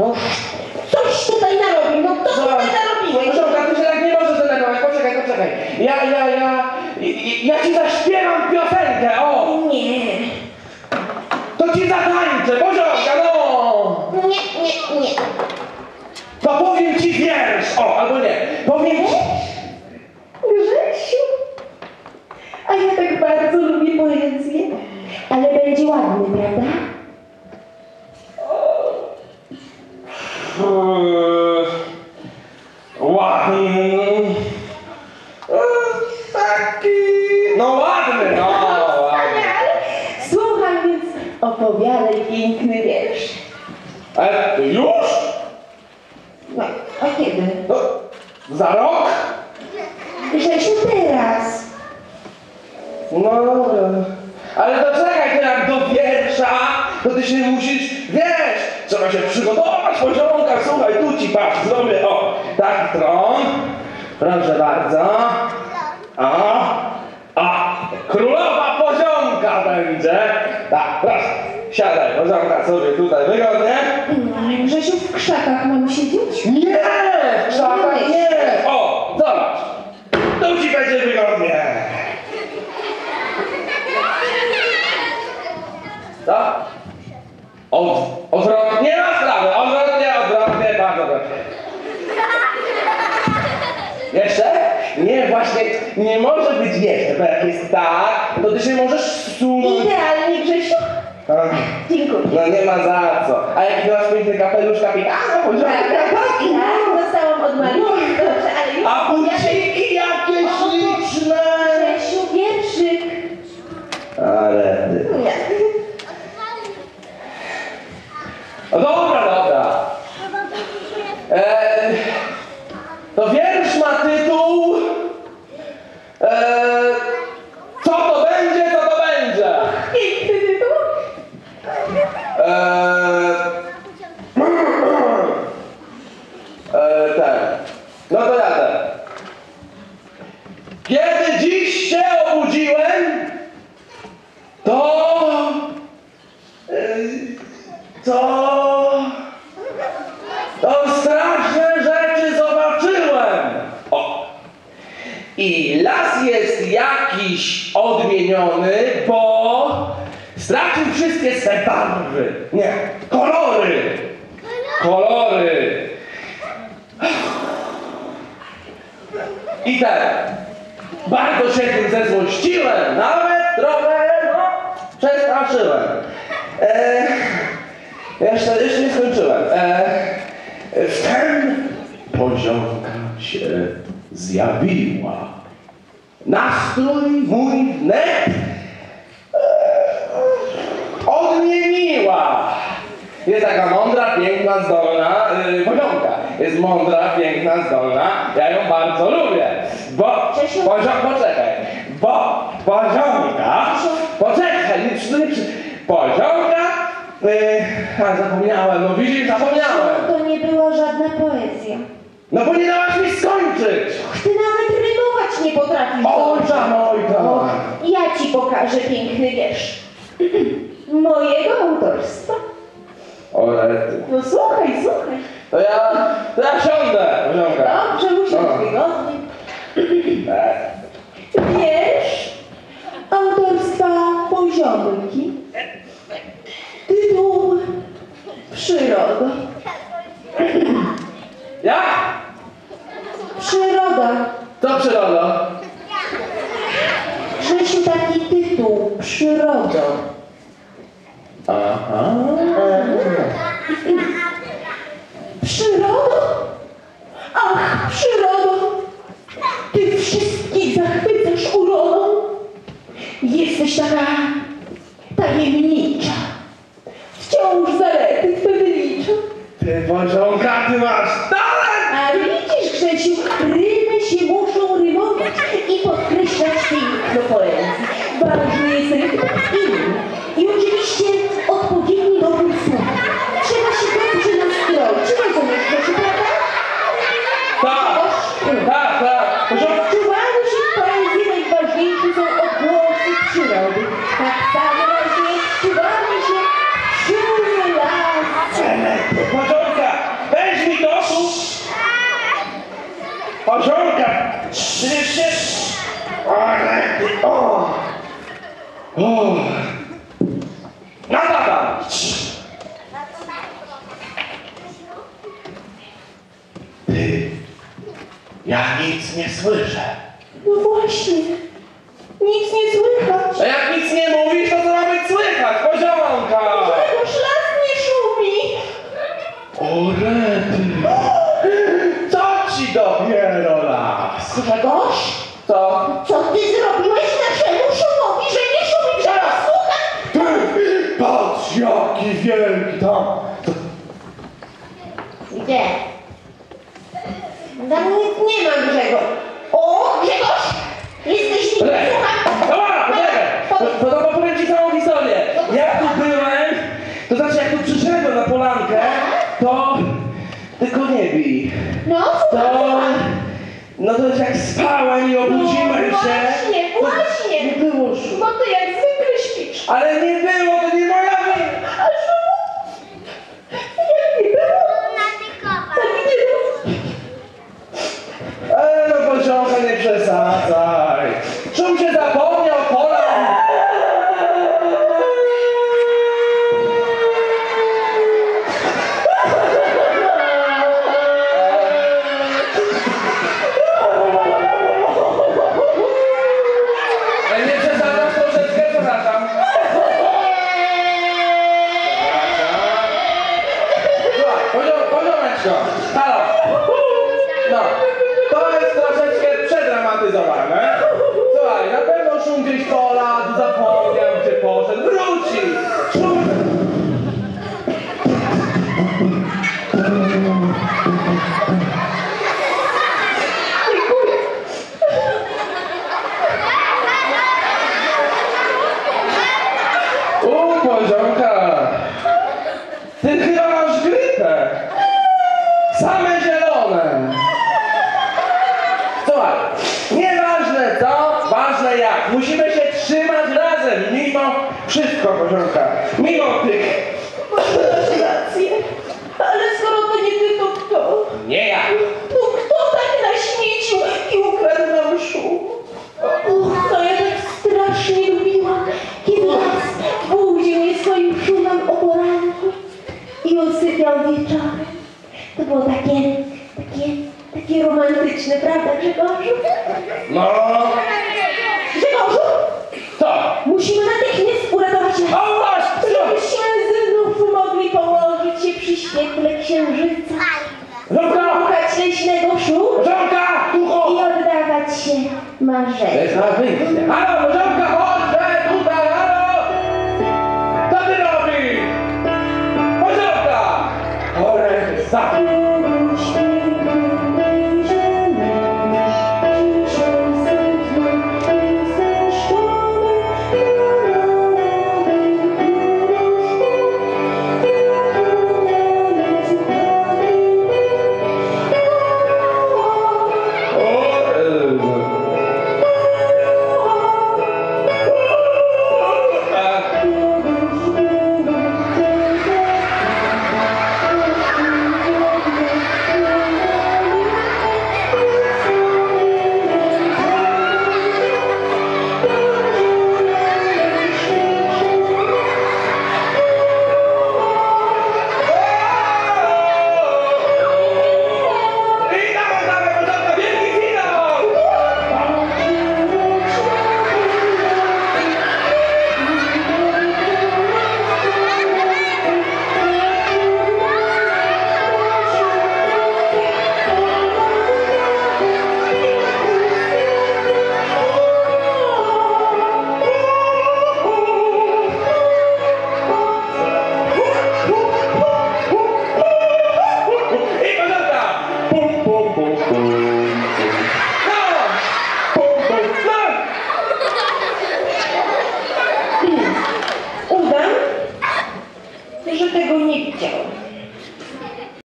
No, coś tutaj narobił, no co tutaj narobiłeś? Żonka, ty się tak nie możesz denerwować. Poczekaj, poczekaj. Ja, ja, ja... Ja ci zaśpiewam piosenkę, o! Nie, To ci zatańczę, Bożonka, no! nie, nie, nie. To powiem ci wiersz, o, albo nie. Powiem ci... Grzesiu, a ja tak bardzo lubię poezję, ale będzie ładny, prawda? Eee, Ładny. Eee, Taki... No ładny, no. ładny. Wspaniale. Słuchaj więc, opowiadaj piękny wiersz. Ale to już? No, a kiedy? No, za rok? Grzesiu, teraz. No dobra. Ale to czekaj, to jak do wiersza, to ty się musisz, wiesz, trzeba się przygotować, poziomka, słuchaj, tu ci patrz, zrobię, o, taki tron, proszę bardzo, o, o, królowa poziomka będzie, tak, proszę, siadaj, poziomka sobie tutaj wygodnie, No, ale Grzesiu, w krzakach mam siedzieć? nie, w krzakach nie, o, zobacz, tu ci będzie wygodnie. Co? Od, odwrotnie, nie ma sprawy, odwrotnie, odwrotnie, bardzo dobrze. Jeszcze? Nie, właśnie, nie może być jeszcze, bo jak jest tak, to ty się możesz zsunąć. Idealnie, Grzesiu. Dziękuję. No nie ma za co. A jaki masz piękny kapelusz kapitana, Tak, poziomka, tak, tak, dostałam od Marii. Dobrze, ale już A opowiadaj. buciki jakie śliczne! Grzesiu, wierszyk. Ale ty. Nie. No dobra, dobra. Eee, to wiersz ma tytuł eee, Co to będzie, to to będzie. Piękny tytuł. Eee, eee, tak. No to jadę. Kiedy dziś się obudziłem, to... Eee, to... To straszne rzeczy zobaczyłem. O. I las jest jakiś odmieniony, bo stracił wszystkie swe barwy. Nie, kolory. Kolory. I tak, bardzo się tym zezłościłem, nawet trochę, no, przestraszyłem. E, jeszcze, jeszcze nie skończyłem. E, wtem poziomka się zjawiła. Nastrój mój wnet e, odmieniła. Jest taka mądra, piękna, zdolna yy, poziomka. Jest mądra, piękna, zdolna. Ja ją bardzo lubię. Bo poziom, poczekaj. Bo poziomka. Poczekaj, nie nie poziomka. Yy, a zapomniałem, no widzisz, zapomniałem. To nie była żadna poezja. No bo nie dałaś mi skończyć. Ty nawet rymować nie potrafisz. Ojca mojca. O, ja ci pokażę piękny wiersz. Mojego autorstwa. O, rety. No słuchaj, słuchaj. To ja, to ja siądę, poziomka. Dobrze, No. wygodnie. E, Wiersz autorstwa Poziomki. Tytuł Przyroda. Jak? Przyroda. To przyroda. Grzesiu, taki tytuł. Przyroda. Aha. Przyroda? Ach, przyrodo! Ty wszystkich zachwycasz urodą. Jesteś taka I oczywiście odpowiedni dobór słów. Trzeba się dobrze nastroić. Rozumiesz, proszę, prawda? Tak, tak, tak. Że odczuwalne się w poezji najważniejsze są odgłosy przyrody. Tak samo właśnie się czuły las. Pozorka, weź mi to tu. Pozorka, przecież... Ale ty! No tata! Ty, ja nic nie słyszę. No właśnie. Nic nie słychać. A jak nic nie mówisz, to co ma być słychać? Poziomka! Grzegorz, las nie szumi. O rety! Co ci dopiero las? Grzegorz, Co? co ty zrobiłeś naszemu szumowi, że nie szumi, że nas słucha? Ty, patrz jaki wielki tam! Gdzie? Tam nic nie ma, Grzegorz. O, Grzegorz! Jesteś słucham. Dobra, poczekaj! To, to opowiem ci całą historię. Jak tu byłem, to znaczy jak tu przyszedłem na polankę, to... Tylko nie bij. No, To... No to jak spałem i obudziłem No, się... właśnie, to właśnie. Nie było szum. Bo ty jak zwykle śpisz. Ale nie było, to nie moja wina. A szumu? Jak nie było, tak nie było. E, no poziomka nie przesadzaj. Szum się zapomniał, pola. E, nie przesadzasz troszeczkę, przepraszam. Słuchaj, poziom, poziomeczko, halo. No, przedramatyzowane. Słuchaj, na pewno szum gdzieś poladł, zapomniał gdzie poszedł, wróci. Szum... U, poziomka. Ty chyba masz. Same zielone. Słuchaj, nieważne co, ważne jak. Musimy się trzymać razem, mimo wszystko, poziomka. Mimo tych... Masz rację. Ale skoro to nie ty, to kto? Nie ja. No kto tak naśmiecił i ukradł nam szum? Uch, to ja tak strasznie lubiłam, kiedy raz budził mnie swoim szumem o poranku i usypiał wieczorem. To było takie, takie, takie romantyczne, prawda Grzegorzu? No, co? musimy natychmiast uratować nas. O właśnie! Żebyśmy znów mogli położyć się przy świetle księżyca, Żonka! słuchać leśnego szumu Żonka! Tu i oddawać się To marzeniom. jest na wyjście. Halo, żonka, chodź! Tutaj, halo! Co ty robisz? Poziomka! Chore, za...